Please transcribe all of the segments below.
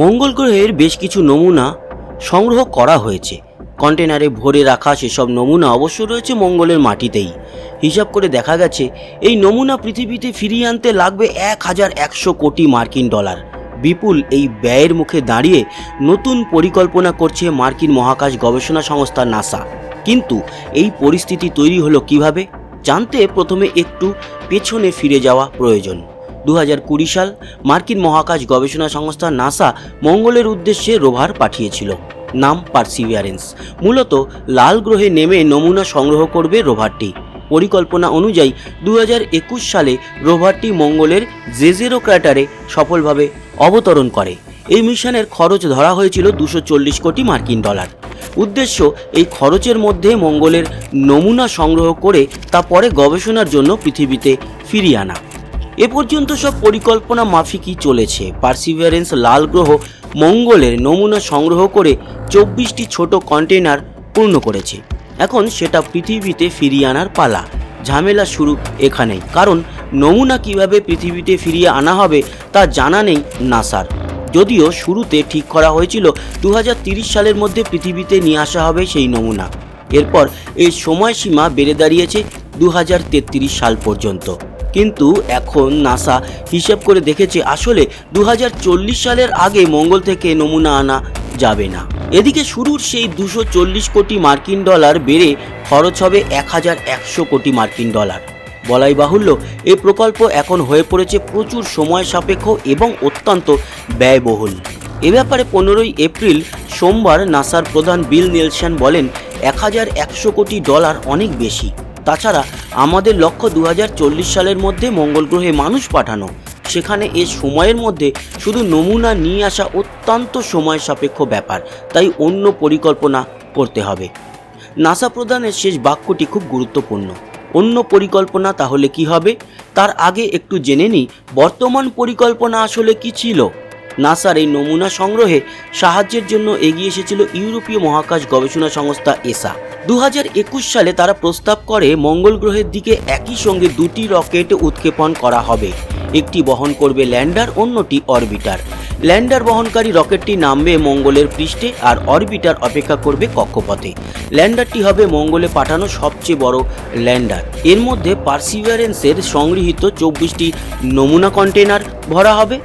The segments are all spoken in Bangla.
মঙ্গল গ্রহের বেশ কিছু নমুনা সংগ্রহ করা হয়েছে। কন্টেনারে ভরে রাখা সেসব নমুনা অবশ্য রয়েছে মঙ্গলের মাটিতেই। হিসাব করে দেখা গেছে, এই নমুনা পৃথিবীতে ফিরিয়ে আনতে লাগবে এক হাজার একশো কোটি মার্কিন ডলার। বিপুল এই ব্যয়ের মুখে দাঁড়িয়ে নতুন পরিকল্পনা করছে মার্কিন মহাকাশ গবেষণা সংস্থা নাসা। কিন্তু এই পরিস্থিতি তৈরি হলো কীভাবে? জানতে প্রথমে একটু পেছনে ফিরে যাওয়া প্রয়োজন। দু সাল মার্কিন মহাকাশ গবেষণা সংস্থা নাসা মঙ্গলের উদ্দেশ্যে রোভার পাঠিয়েছিল, নাম পার্সিভিয়ারেন্স। মূলত লাল গ্রহে নেমে নমুনা সংগ্রহ করবে রোভারটি। পরিকল্পনা অনুযায়ী দু হাজার একুশ সালে রোভারটি মঙ্গলের জেজেরো ক্র্যাটারে সফলভাবে অবতরণ করে। এই মিশনের খরচ ধরা হয়েছিল দুশো কোটি মার্কিন ডলার। উদ্দেশ্য, এই খরচের মধ্যে মঙ্গলের নমুনা সংগ্রহ করে তা পরে গবেষণার জন্য পৃথিবীতে ফিরিয়ে আনা। এ পর্যন্ত সব পরিকল্পনা মাফিকই চলেছে। পার্সিভিয়ারেন্স লাল গ্রহ মঙ্গলের নমুনা সংগ্রহ করে চব্বিশটি ছোট কন্টেনার পূর্ণ করেছে। এখন সেটা পৃথিবীতে ফিরিয়ে আনার পালা। ঝামেলা শুরু এখানেই। কারণ নমুনা কীভাবে পৃথিবীতে ফিরিয়ে আনা হবে তা জানা নেই নাসার। যদিও শুরুতে ঠিক করা হয়েছিল দু সালের মধ্যে পৃথিবীতে নিয়ে আসা হবে সেই নমুনা। এরপর এই সময়সীমা বেড়ে দাঁড়িয়েছে দু হাজার তেত্রিশ সাল পর্যন্ত। কিন্তু এখন নাসা হিসেব করে দেখেছে আসলে দু হাজার চল্লিশ সালের আগে মঙ্গল থেকে নমুনা আনা যাবে না। এদিকে শুরুর সেই দুশো কোটি মার্কিন ডলার বেড়ে খরচ হবে এক হাজার একশো কোটি মার্কিন ডলার। বলাই বাহুল্য এই প্রকল্প এখন হয়ে পড়েছে প্রচুর সময় সাপেক্ষ এবং অত্যন্ত ব্যয়বহুল। এ ব্যাপারে পনেরোই এপ্রিল সোমবার নাসার প্রধান বিল নেলসন বলেন এক হাজার একশো কোটি ডলার অনেক বেশি। তাছাড়া আমাদের লক্ষ্য দু হাজার চল্লিশ সালের মধ্যে মঙ্গল গ্রহে মানুষ পাঠানো। সেখানে এ সময়ের মধ্যে শুধু নমুনা নিয়ে আসা অত্যন্ত সময় সাপেক্ষ ব্যাপার, তাই অন্য পরিকল্পনা করতে হবে। নাসা প্রধানের শেষ বাক্যটি খুব গুরুত্বপূর্ণ। অন্য পরিকল্পনা তাহলে কি হবে? তার আগে একটু জেনে নিই, বর্তমান পরিকল্পনা আসলে কি ছিল? নাসার এই নমুনা সংগ্রহে সাহায্যের জন্য এগিয়ে এসেছিল ইউরোপীয় মহাকাশ গবেষণা সংস্থা এসা। দু হাজার একুশ সালে তারা প্রস্তাব করে, মঙ্গল গ্রহের দিকে একই সঙ্গে দুটি রকেট উৎক্ষেপণ করা হবে। একটি বহন করবে ল্যান্ডার, অন্যটি অরবিটার। ল্যান্ডার বহনকারী রকেটটি নামবে মঙ্গলের পৃষ্ঠে আর অরবিটার অপেক্ষা করবে কক্ষপথে। ল্যান্ডারটি হবে মঙ্গলে পাঠানো সবচেয়ে বড় ল্যান্ডার। এর মধ্যে পার্সিভারেন্সের সংগৃহীত চব্বিশটি নমুনা কন্টেনার ভরা হবে।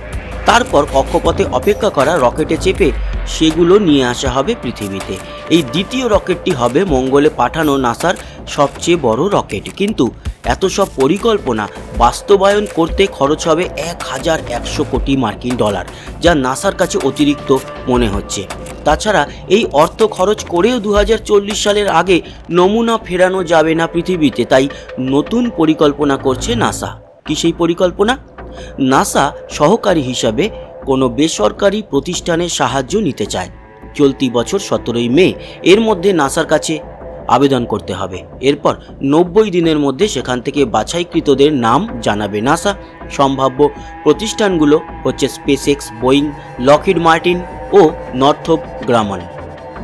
তারপর কক্ষপথে অপেক্ষা করা রকেটে চেপে সেগুলো নিয়ে আসা হবে পৃথিবীতে। এই দ্বিতীয় রকেটটি হবে মঙ্গলে পাঠানো নাসার সবচেয়ে বড় রকেট। কিন্তু এত সব পরিকল্পনা বাস্তবায়ন করতে খরচ হবে এক হাজার একশো কোটি মার্কিন ডলার, যা নাসার কাছে অতিরিক্ত মনে হচ্ছে। তাছাড়া এই অর্থ খরচ করেও দু হাজার চল্লিশ সালের আগে নমুনা ফেরানো যাবে না পৃথিবীতে, তাই নতুন পরিকল্পনা করছে নাসা। কি সেই পরিকল্পনা? নাসা সহকারী হিসাবে কোনো বেসরকারি প্রতিষ্ঠানের সাহায্য নিতে চায়। চলতি বছর সতেরোই মে এর মধ্যে নাসার কাছে আবেদন করতে হবে। এরপর নব্বই দিনের মধ্যে সেখান থেকে বাছাইকৃতদের নাম জানাবে নাসা। সম্ভাব্য প্রতিষ্ঠানগুলো হচ্ছে স্পেসএক্স, বোয়িং, লকহিড মার্টিন ও নর্থপ গ্রামন।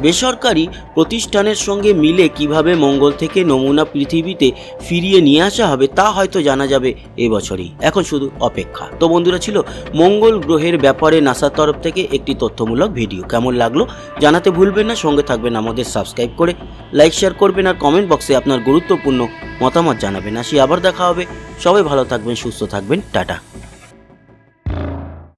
বেসরকারি প্রতিষ্ঠানের সঙ্গে মিলে কীভাবে মঙ্গল থেকে নমুনা পৃথিবীতে ফিরিয়ে নিয়ে আসা হবে তা হয়তো জানা যাবে এবছরই। এখন শুধু অপেক্ষা। তো বন্ধুরা ছিল মঙ্গল গ্রহের ব্যাপারে নাসার তরফ থেকে একটি তথ্যমূলক ভিডিও। কেমন লাগল জানাতে ভুলবেন না। সঙ্গে থাকবেন আমাদের সাবস্ক্রাইব করে। লাইক, শেয়ার করবেন আর কমেন্ট বক্সে আপনার গুরুত্বপূর্ণ মতামত জানাবেন। আসি আবার দেখা হবে। সবাই ভালো থাকবেন, সুস্থ থাকবেন। টাটা।